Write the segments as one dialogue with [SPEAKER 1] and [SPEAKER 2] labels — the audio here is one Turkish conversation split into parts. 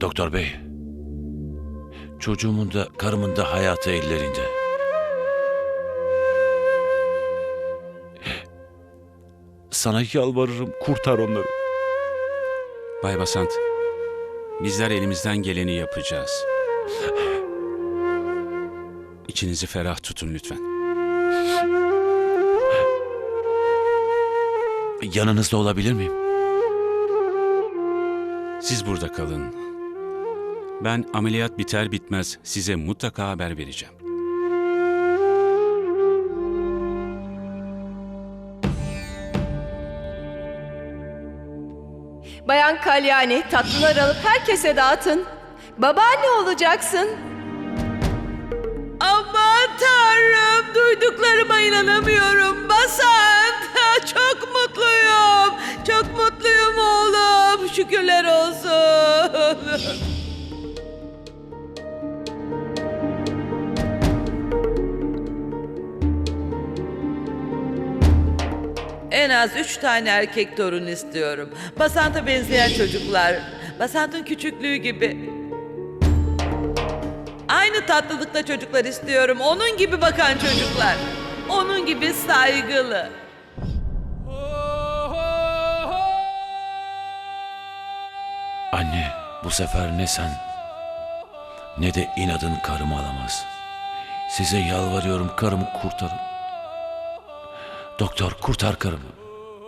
[SPEAKER 1] Doktor bey. Çocuğumun da karımın da hayatı ellerinde. Sana yalvarırım kurtar onları.
[SPEAKER 2] Bay Basant, bizler elimizden geleni yapacağız. İçinizi ferah tutun lütfen.
[SPEAKER 1] Yanınızda olabilir miyim?
[SPEAKER 2] Siz burada kalın. Ben ameliyat biter bitmez size mutlaka haber vereceğim.
[SPEAKER 3] Bayan Kalyani tatlılar alıp herkese dağıtın. Babaanne olacaksın.
[SPEAKER 4] Aman tanrım duyduklarıma inanamıyorum. Basant çok mutluyum. Çok mutluyum oğlum. Şükürler olsun. En az üç tane erkek torun istiyorum. Basant'a benzeyen çocuklar. Basant'ın küçüklüğü gibi. Aynı tatlılıkta çocuklar istiyorum. Onun gibi bakan çocuklar. Onun gibi saygılı.
[SPEAKER 1] Anne bu sefer ne sen ne de inadın karımı alamaz. Size yalvarıyorum karımı kurtarın. Doktor kurtar karımı.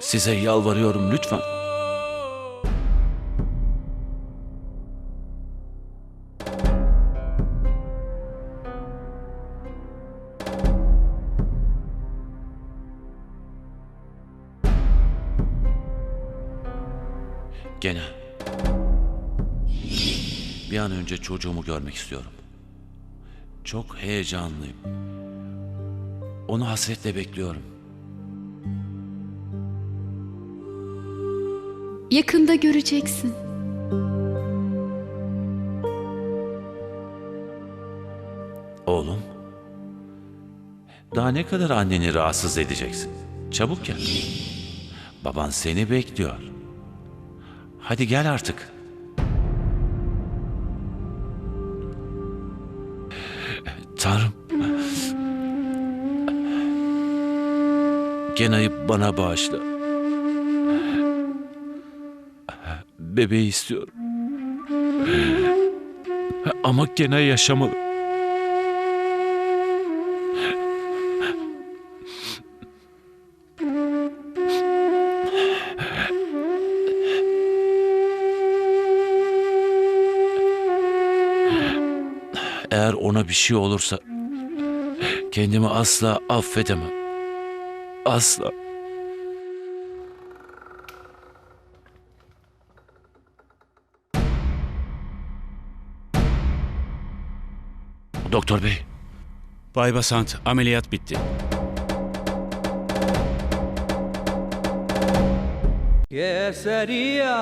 [SPEAKER 1] Size yalvarıyorum lütfen. Gene. Bir an önce çocuğumu görmek istiyorum. Çok heyecanlıyım. Onu hasretle bekliyorum.
[SPEAKER 5] Yakında göreceksin.
[SPEAKER 1] Oğlum. Daha ne kadar anneni rahatsız edeceksin? Çabuk gel. Baban seni bekliyor. Hadi gel artık. Tanrım. Gena'yı bana bağışla. Bebeği istiyorum. Ama Gena yaşamalı. Eğer ona bir şey olursa kendimi asla affedemem. Asla. Doktor bey.
[SPEAKER 2] Bay Basant ameliyat bitti.
[SPEAKER 6] Keseria